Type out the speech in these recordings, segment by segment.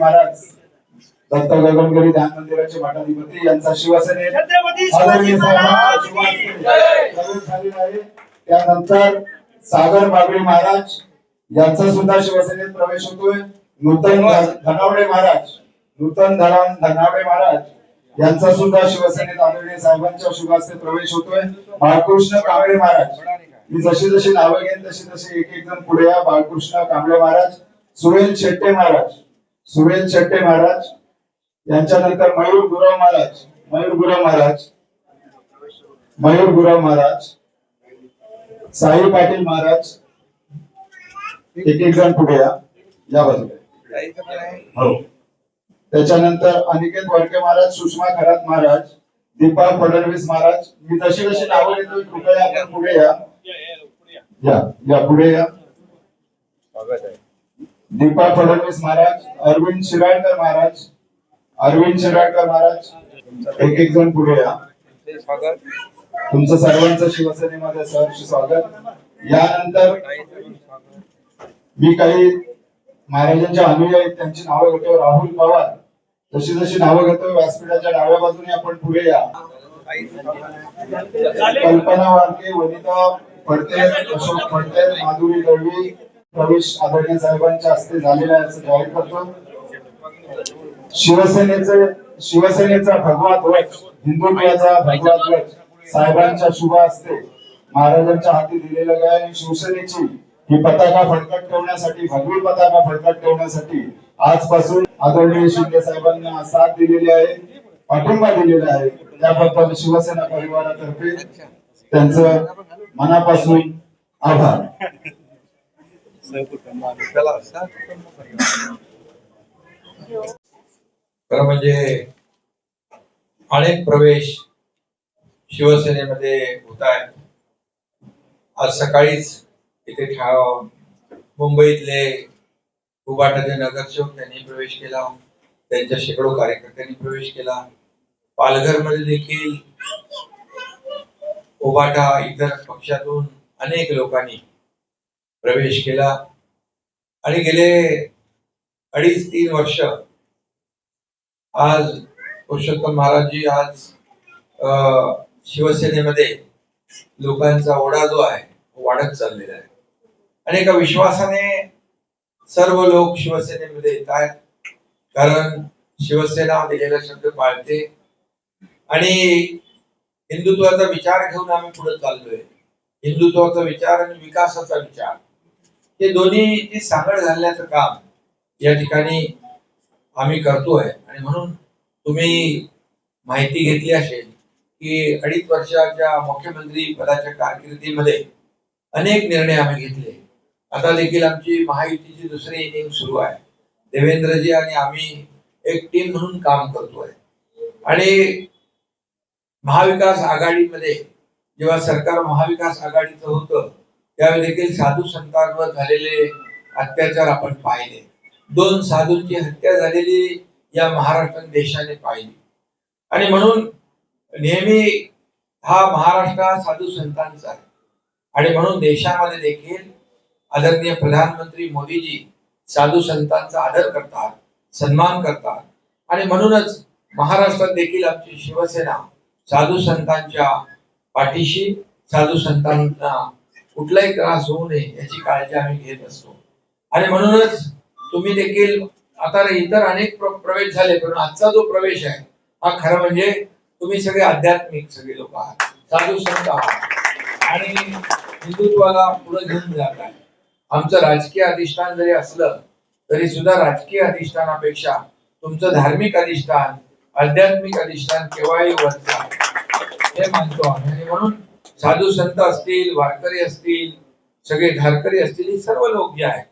महाराज दत्त गगनगिरी ध्यान मंदिराचे मठाधिपती यांचा आहे. त्यानंतर सागर बागडी महाराज यांचा सुद्धा शिवसेनेत प्रवेश होतोय. नूतन धनावडे महाराज नूतन धना- धनावडे महाराज यांचा सुद्धा शिवसेनेत आदरणीय साहेबांच्या शुभ हस्ते प्रवेश होतोय. बाळकृष्ण कांबळे महाराज मी जशी जशी नावं घेईन तशी तशी एक एक जण पुढे या. बाळकृष्ण कांबळे महाराज सुरेल शेट्टे महाराज सुरेल शेट्टे महाराज यांच्यानंतर मयूर गुराव महाराज मयूर गुराव महाराज मयूर गुराव महाराज साई पाटील महाराज एक एक जण पुढे या बाजूला. हो. त्याच्यानंतर अनिकेत वडके महाराज सुषमा खरात महाराज दीपा फडणवीस महाराज मी जशी जशी नावं घेतो कृपया आपण पुढे या. या या पुढे या. दीपा फडणवीस महाराज अरविंद शिराळकर महाराज अरविंद शिराळकर महाराज एक एक जण पुढे या. तुमचं सर्वांचं शिवसेनेमध्ये सहर्ष स्वागत. यानंतर मी काही महाराजांच्या अनुयायी आहेत त्यांची नावं घेतो. राहुल पवार जशी जशी नावं घेतो व्यासपीठाच्या डाव्या बाजूने आपण पुढे या. कल्पना वाडके वनिता फडते अशोक फडते माधुरी दळवी प्रवेश आदरणीय साहेबांच्या हस्ते झालेला आहे असं जाहीर करतो शिवसेनेचे शिवसेनेचा भगवा ध्वज हिंदुत्वाचा भगवा ध्वज साहेबांच्या शुभ हस्ते महाराजांच्या हाती दिलेला आहे. आणि शिवसेनेची ही पताका फडकत ठेवण्यासाठी भगवी पताका फडकत ठेवण्यासाठी आजपासून आदरणीय शिंदे साहेबांना साथ दिलेली आहे पाठिंबा दिलेला आहे. त्याबद्दल शिवसेना परिवारातर्फे त्यांचं मनापासून आभार. खरं म्हणजे अनेक प्रवेश शिवसेनेमध्ये होत आहेत. आज सकाळीच इथे ठा- मुंबईतले उबाटाचे नगरसेवक त्यांनी प्रवेश केला. त्यांच्या शेकडो कार्यकर्त्यांनी प्रवेश केला. पालघरमध्ये देखील उबाटा इतर पक्षातून अनेक लोकांनी प्रवेश केला. आणि गेले अडीच तीन वर्ष. आज पुरुषोत्तम महाराजजी आज शिवसेनेमध्ये लोकांचा ओढा जो आहे तो वाढत चाललेला आहे. आणि एका विश्वासाने सर्व लोक शिवसेनेमध्ये येत आहेत. कारण शिवसेना दिलेला शब्द पाळते. आणि हिंदुत्वाचा विचार घेऊन आम्ही पुढे चाललोय. हिंदुत्वाचा विचार आणि विकासाचा विचार. हे दोन्ही सांगड घालण्याचं काम या ठिकाणी आम्ही करतोय. आणि म्हणून तुम्ही माहिती घेतली असेल की अडीच वर्षाच्या मुख्यमंत्री पदाच्या कारकिर्दीमध्ये अनेक निर्णय आम्ही घेतले. आता देखील आमची महायुतीची दुसरी इनिंग सुरू आहे. देवेंद्रजी आणि आम्ही एक टीम म्हणून काम करतोय. आणि महाविकास आघाडीमध्ये जेव्हा सरकार महाविकास आघाडीचं होतं त्यावेळी देखील साधू संतांवर झालेले अत्याचार आपण पाहिले. दोन साधूंची हत्या झालेली या महाराष्ट्र देशाने पाहिली. आणि म्हणून नेहमी हा महाराष्ट्र साधू संतांचा आहे. आणि म्हणून देशामध्ये देखील आदरणीय प्रधानमंत्री मोदीजी साधू संतांचा आदर करतात सन्मान करतात. आणि म्हणूनच महाराष्ट्रात देखील आमची शिवसेना साधू संतांच्या पाठीशी साधू संतांना कुठलाही त्रास होऊ नये याची काळजी आम्ही घेत असतो. आणि म्हणूनच तुम्ही देखील आता इतर अनेक प्र- प्रवेश झाले पण आजचा जो प्रवेश आहे हा खरं म्हणजे तुम्ही सगळे आध्यात्मिक सगळे लोक आहात. साधू संत आहात. आणि हिंदुत्वाला पुढे घेऊन जात आहे. आमचं राजकीय अधिष्ठान जरी असलं तरी सुद्धा राजकीय अधिष्ठानापेक्षा तुमचं धार्मिक अधिष्ठान आध्यात्मिक अधिष्ठान केव्हाही वरचं आहे. हे मानतो आम्ही. आणि म्हणून साधू संत असतील वारकरी असतील सगळे धारकरी असतील हे सर्व लोक जे आहेत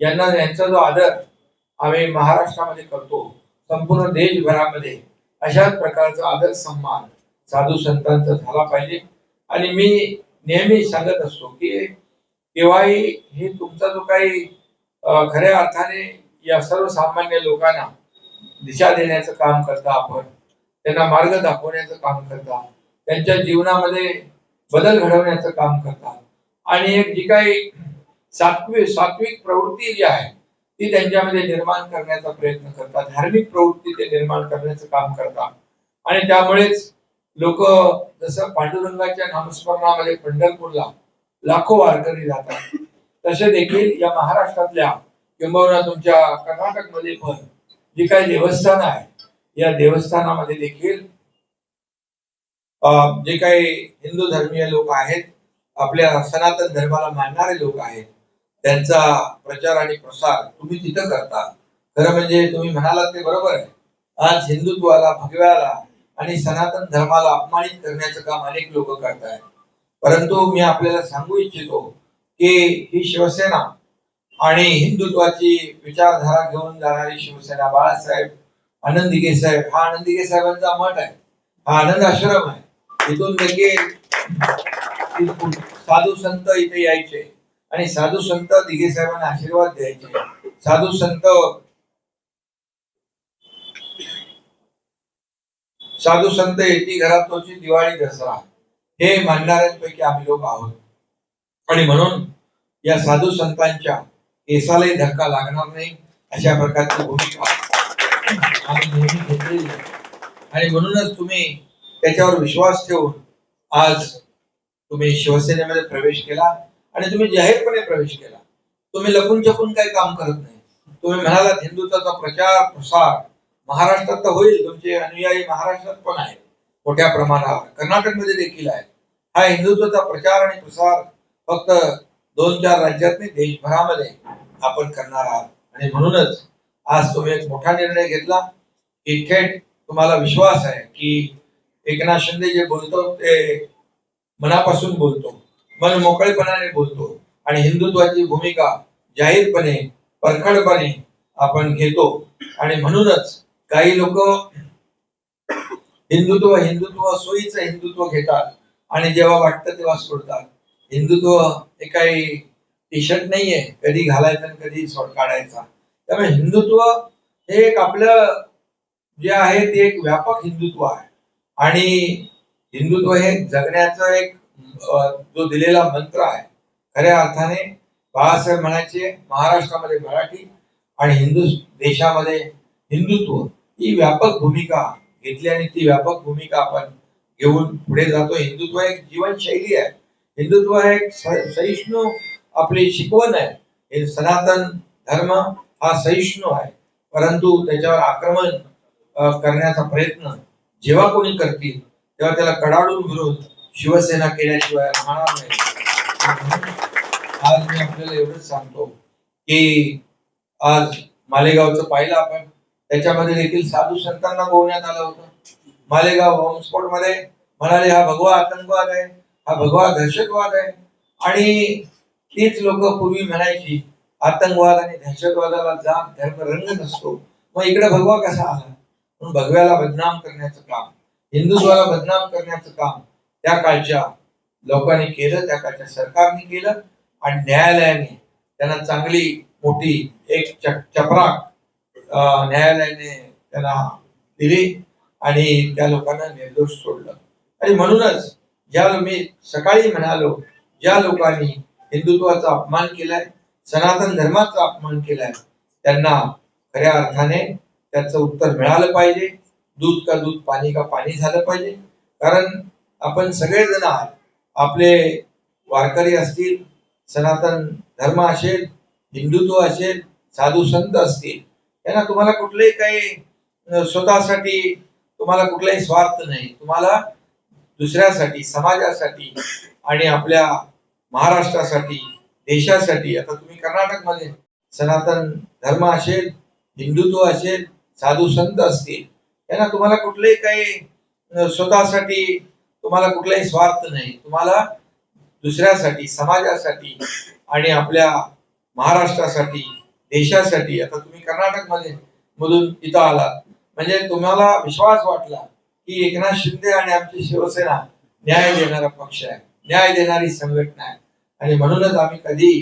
यांना यांचा जो आदर आम्ही महाराष्ट्रामध्ये करतो संपूर्ण देशभरामध्ये अशाच प्रकारचा आदर सन्मान साधू संतांचा झाला पाहिजे. आणि मी नेहमी सांगत असतो की केव्हाही हे तुमचा जो काही खऱ्या अर्थाने या सर्वसामान्य लोकांना दिशा देण्याचं काम करता आपण त्यांना मार्ग दाखवण्याचं काम करता त्यांच्या जीवनामध्ये बदल घडवण्याचं काम करतात. आणि एक जी काही सात्विक सात्विक प्रवृत्ती जी आहे ती त्यांच्यामध्ये निर्माण करण्याचा प्रयत्न करतात. धार्मिक प्रवृत्ती ते निर्माण करण्याचं काम करतात. आणि त्यामुळेच लोक जसं पांडुरंगाच्या नामस्मरणामध्ये पंढरपूरला लाखो वारकरी जातात तसे देखील या महाराष्ट्रातल्या किंबहुना तुमच्या कर्नाटकमध्ये पण जी काही देवस्थान आहे या देवस्थानामध्ये देखील जे काही हिंदू धर्मीय लोक आहेत आपल्या सनातन धर्माला मानणारे लोक आहेत त्यांचा प्रचार आणि प्रसार तुम्ही तिथं करता. खरं म्हणजे तुम्ही म्हणालात ते बरोबर आहे. आज हिंदुत्वाला भगव्याला आणि सनातन धर्माला अपमानित करण्याचं काम अनेक लोक करतायत. परंतु मी आपल्याला सांगू इच्छितो की ही शिवसेना आणि हिंदुत्वाची विचारधारा घेऊन जाणारी शिवसेना बाळासाहेब आनंद साहेब हा आनंद साहेबांचा मठ आहे. हा आनंद आश्रम आहे. इथून देखील साधू संत इथे यायचे. आणि साधू संत दिघे साहेबांना आशीर्वाद द्यायचे. साधू संत साधू संत येती घरात दिवाळी दसरा. हे मानणाऱ्यांपैकी आम्ही लोक आहोत. आणि म्हणून या साधू संतांच्या केसालाही धक्का लागणार नाही. अशा प्रकारची भूमिका आम्ही घेतलेली आणि म्हणूनच तुम्ही त्याच्यावर विश्वास ठेवून आज तुम्ही शिवसेनेमध्ये प्रवेश केला आणि तुम्ही जाहीरपणे प्रवेश केला. तुम्ही लपून छपून काही काम करत नाही. तुम्ही म्हणालात हिंदुत्वाचा प्रचार प्रसार महाराष्ट्रात तर होईल तुमचे अनुयायी महाराष्ट्रात पण आहेत मोठ्या प्रमाणावर. कर्नाटकमध्ये देखील आहेत. हा हिंदुत्वाचा प्रचार आणि प्रसार फक्त दोन चार राज्यात नाही देशभरामध्ये आपण करणार आहात. आणि म्हणूनच आज तुम्ही एक मोठा निर्णय घेतला की थेट तुम्हाला विश्वास आहे की एकनाथ शिंदे जे बोलतो ते मनापासून बोलतो मन मोकळेपणाने बोलतो आणि हिंदुत्वाची भूमिका जाहीरपणे परखडपणे आपण घेतो. आणि म्हणूनच काही लोक हिंदुत्व हिंदुत्व सोयीचं हिंदुत्व घेतात आणि जेव्हा वाटतं तेव्हा सोडतात. हिंदुत्व हे काही टी शर्ट नाहीये कधी घालायचं आणि कधी सोड काढायचा. त्यामुळे हिंदुत्व हे एक आपलं जे आहे ते एक व्यापक हिंदुत्व आहे. आणि हिंदुत्व हे जगण्याचा एक जो दिलेला मंत्र आहे खऱ्या अर्थाने बाळासाहेब म्हणायचे महाराष्ट्रामध्ये मराठी आणि हिंदू देशामध्ये हिंदुत्व ही व्यापक भूमिका घेतली आणि ती व्यापक भूमिका आपण घेऊन पुढे जातो. हिंदुत्व एक जीवनशैली आहे. हिंदुत्व हे एक स- सहिष्णू आपली शिकवण आहे. हे सनातन धर्म हा सहिष्णू आहे. परंतु त्याच्यावर आक्रमण करण्याचा प्रयत्न जेव्हा कोणी करतील तेव्हा त्याला कडाडून विरोध शिवसेना केल्याशिवाय राहणार नाही. आज मी आपल्याला एवढंच सांगतो की आज मालेगावचं पाहिलं आपण. त्याच्यामध्ये देखील साधू संतांना गोवण्यात आलं होतं. मालेगाव बॉम्बस्फोटमध्ये म्हणाले हा भगवा आतंकवाद आहे हा भगवा दहशतवाद आहे. आणि तीच लोक पूर्वी म्हणायची आतंकवाद आणि दहशतवादाला जात धर्म रंग नसतो. मग इकडे भगवा कसा आला? म्हणून भगव्याला बदनाम करण्याचं काम हिंदुत्वाला बदनाम करण्याचं काम त्या काळच्या लोकांनी केलं त्या काळच्या सरकारने केलं आणि न्यायालयाने त्यांना चांगली मोठी एक चपराक न्यायालयाने त्यांना दिली आणि त्या लोकांना निर्दोष सोडलं. आणि म्हणूनच ज्या मी सकाळी म्हणालो ज्या लोकांनी हिंदुत्वाचा अपमान केलाय सनातन धर्माचा अपमान केलाय त्यांना खऱ्या अर्थाने त्याचं उत्तर मिळालं पाहिजे. दूध का दूध पाणी का पाणी झालं पाहिजे. कारण आपण सगळेजण आहात. आपले वारकरी असतील सनातन धर्म असेल हिंदुत्व असेल साधू संत असतील त्यांना तुम्हाला कुठलेही काही स्वतःसाठी तुम्हाला कुठलाही स्वार्थ नाही. तुम्हाला दुसऱ्यासाठी समाजासाठी आणि आपल्या महाराष्ट्रासाठी देशासाठी. आता तुम्ही कर्नाटकमध्ये सनातन धर्म असेल हिंदुत्व असेल साधू संत असतील त्यांना तुम्हाला कुठलंही काही स्वतःसाठी तुम्हाला कुठलाही स्वार्थ नाही. तुम्हाला दुसऱ्यासाठी समाजासाठी आणि आपल्या महाराष्ट्रासाठी देशासाठी. आता तुम्ही कर्नाटकमध्ये मधून इथं आलात. म्हणजे तुम्हाला विश्वास वाटला की एकनाथ शिंदे आणि आमची शिवसेना न्याय देणारा पक्ष आहे न्याय देणारी संघटना आहे. आणि म्हणूनच आम्ही कधी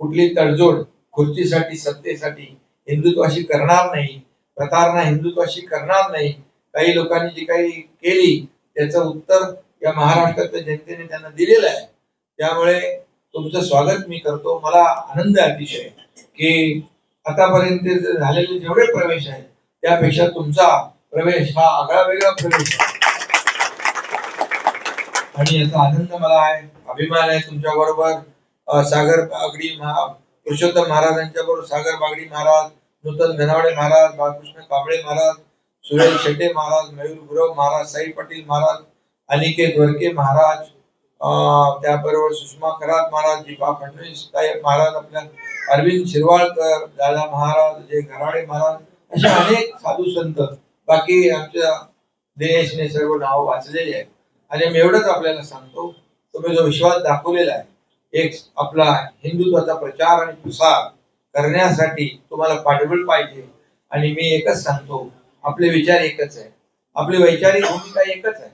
कुठली तडजोड खुर्चीसाठी सत्तेसाठी हिंदुत्वाशी करणार नाही. प्रतारणा हिंदुत्वाशी करणार नाही. काही लोकांनी जी काही केली त्याचं उत्तर या महाराष्ट्रातल्या जनतेने त्यांना दिलेलं आहे. त्यामुळे तुमचं स्वागत मी करतो. मला आनंद अतिशय की आतापर्यंत झालेले जेवढे प्रवेश आहेत त्यापेक्षा तुमचा प्रवेश हा आगळा वेगळा प्रवेश आहे. आणि याचा आनंद मला आहे अभिमान आहे तुमच्या बरोबर सागर बागडी महा पुरुषोत्तम महाराजांच्या बरोबर सागर बागडी महाराज नूतन धनावडे महाराज बाळकृष्ण कांबळे महाराज सुरेश शेटे महाराज मयूर गुरव महाराज साई पाटील महाराज अनिकेत वरके महाराज अं, त्याबरोबर सुषमा खरात महाराज दीपा फडणवीस साहेब महाराज आपल्या अरविंद शिरवाळकर दादा महाराज जय घराडे महाराज असे अनेक साधू संत. बाकी आमच्या देशने सर्व नाव वाचलेली आहेत. आणि मी एवढंच आपल्याला सांगतो तुम्ही जो विश्वास दाखवलेला आहे एक आपला हिंदुत्वाचा प्रचार आणि प्रसार करण्यासाठी तुम्हाला पाठबळ पाहिजे. आणि मी एकच सांगतो आपले विचार एकच आहे. आपली वैचारिक भूमिका एकच आहे.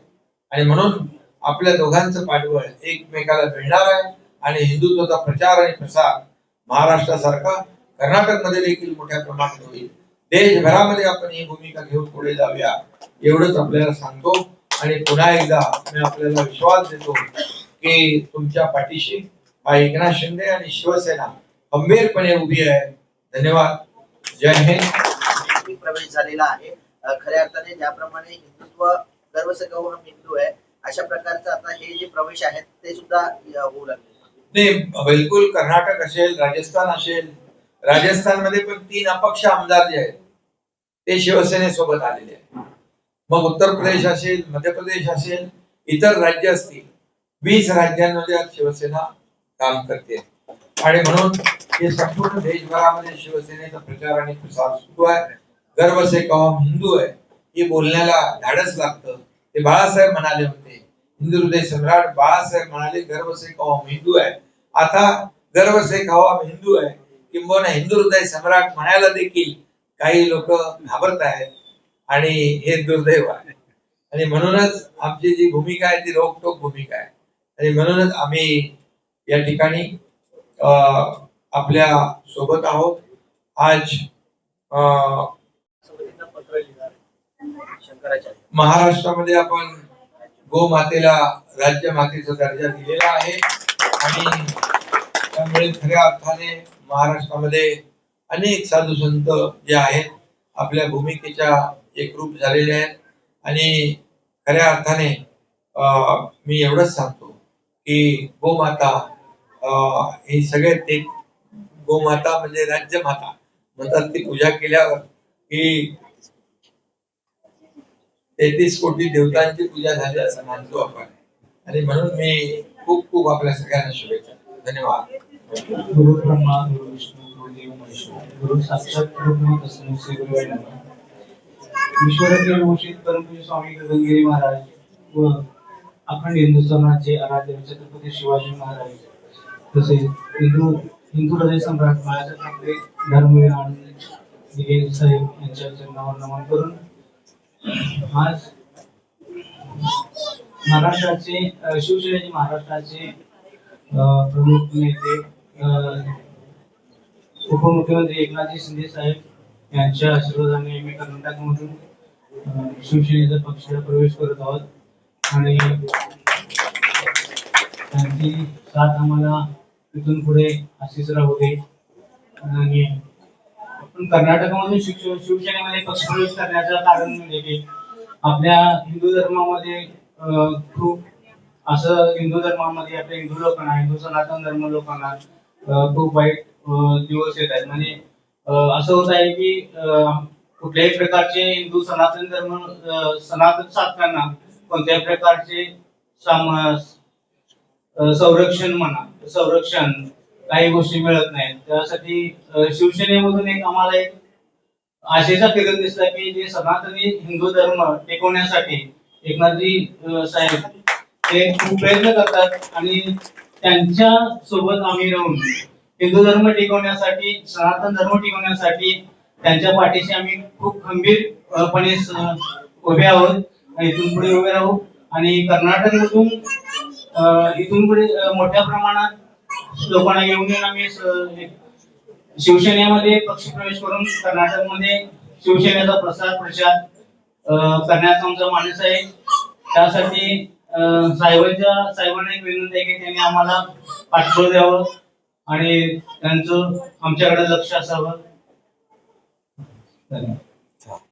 आणि म्हणून आपल्या दोघांचं पाठबळ एकमेकाला मिळणार आहे. आणि हिंदुत्वाचा प्रचार आणि प्रसार महाराष्ट्रासारखा कर्नाटकमध्ये देखील मोठ्या प्रमाणात होईल. देशभरामध्ये आपण ही भूमिका घेऊन पुढे जाऊया एवढंच आपल्याला सांगतो. आणि पुन्हा एकदा मी आपल्याला विश्वास देतो की तुमच्या पाठीशी हा एकनाथ शिंदे आणि शिवसेना खंबीरपणे उभी आहे. धन्यवाद. जय हिंद. प्रवेश झालेला आहे. खऱ्या अर्थाने ज्याप्रमाणे हिंदुत्व गर्व से कहू हम हिंदू आहे अशा प्रकारचं आता हे जे प्रवेश आहेत ते सुद्धा होऊ लागले. नाही बिलकुल कर्नाटक असेल राजस्थान असेल राजस्थानमध्ये पण तीन अपक्ष आमदार जे आहेत ते शिवसेनेसोबत आलेले आहेत. मग उत्तर प्रदेश असेल मध्य प्रदेश असेल इतर राज्य असतील वीस राज्यांमध्ये आज शिवसेना काम करते. आणि म्हणून हे संपूर्ण देशभरामध्ये शिवसेनेचा प्रचार आणि प्रसार सुरू आहे. गर्व से कहो हिंदू आहे हे बोलण्याला धाडस लागतं. ते बाळासाहेब म्हणाले होते हिंदू हृदय सम्राट बाळासाहेब म्हणाले गर्व से कहो हिंदू आहे. आता गर्व से कहो हिंदू आहे किंबहुना हिंदू हृदय सम्राट म्हणायला देखील काही लोक घाबरत आहेत आणि हे दुर्दैव आहे. आणि म्हणूनच आमची जी भूमिका आहे ती रोखटोक भूमिका आहे. आणि म्हणूनच आम्ही या ठिकाणी आपल्यासोबत आहोत. आज महाराष्ट्रामध्ये आपण गोमातेला राज्य मातेचा दर्जा दिलेला आहे. आणि त्यामुळे खऱ्या अर्थाने महाराष्ट्रामध्ये अनेक साधू संत जे आहेत आपल्या भूमिकेच्या एकरूप झालेले आहेत. आणि खऱ्या अर्थाने अं, मी एवढंच सांगतो की गोमाता हे सगळे ते गोमाता म्हणजे राज्यमाता. म्हणतात ती पूजा केल्यावर की तेहतीस कोटी देवतांची पूजा झाली असं मानतो आपण. आणि म्हणून मी खूप खूप आपल्या सगळ्यांना शुभेच्छा. धन्यवाद. गुरु ब्रह्मा गुरु विष्णू गुरु देव महेश्वर. गुरु साक्षात ब्रह्म तस्मै श्री ईश्वराचे परमपूज्य स्वामी गगनगिरी महाराज व अखंड हिंदुस्थानाचे आराध्य छत्रपती शिवाजी महाराज. तसेच हिंदू हिंदू हृदय सम्राट बाळासाहेब ठाकरे धर्मवीर आणि दिघे साहेब यांच्या नाव नमन करून आज महाराष्ट्राचे शिवसेनेचे महाराष्ट्राचे प्रमुख नेते उपमुख्यमंत्री एकनाथजी शिंदे साहेब यांच्या आशीर्वादाने मी कर्नाटकमधून शिवसेनेचा पक्षात प्रवेश करत आहोत. आणि साथ आम्हाला तिथून पुढे अशीच राहू दे. आणि आपण कर्नाटकमधून शिव शिवसेनेमध्ये पक्षप्रवेश करण्याचं कारण म्हणजे की आपल्या हिंदू धर्मामध्ये खूप असं हिंदू धर्मामध्ये आपल्या हिंदू लोकांना हिंदू सनातन धर्म लोकांना खूप वाईट दिवस येत आहेत. म्हणजे असं होत आहे की कुठल्याही प्रकारचे हिंदू सनातन धर्म सनातन साधकांना कोणत्याही प्रकारचे साम संरक्षण म्हणा संरक्षण काही गोष्टी मिळत नाहीत. त्यासाठी शिवसेनेमधून एक आम्हाला एक आशेचा किरण दिसला की जे सनातनी हिंदू धर्म टिकवण्यासाठी एकनाथजी साहेब ते खूप प्रयत्न करतात आणि त्यांच्यासोबत आम्ही राहून हिंदू धर्म टिकवण्यासाठी सनातन धर्म टिकवण्यासाठी त्यांच्या पाठीशी आम्ही खूप खंबीरपणे उभे आहोत. इथून पुढे उभे राहू आणि कर्नाटकमधून इथून पुढे मोठ्या प्रमाणात लोकांना घेऊन येऊन आम्ही शिवसेनेमध्ये पक्ष शिवसेनेमध्ये पक्षप्रवेश करून कर्नाटकमध्ये शिवसेनेचा प्रसार प्रचार करण्याचा आमचा मानस आहे. त्यासाठी साहेबांच्या साहेबांना एक विनंती आहे की त्यांनी आम्हाला पाठबळ द्यावं आणि त्यांचं आमच्याकडे लक्ष असावं. धन्यवाद.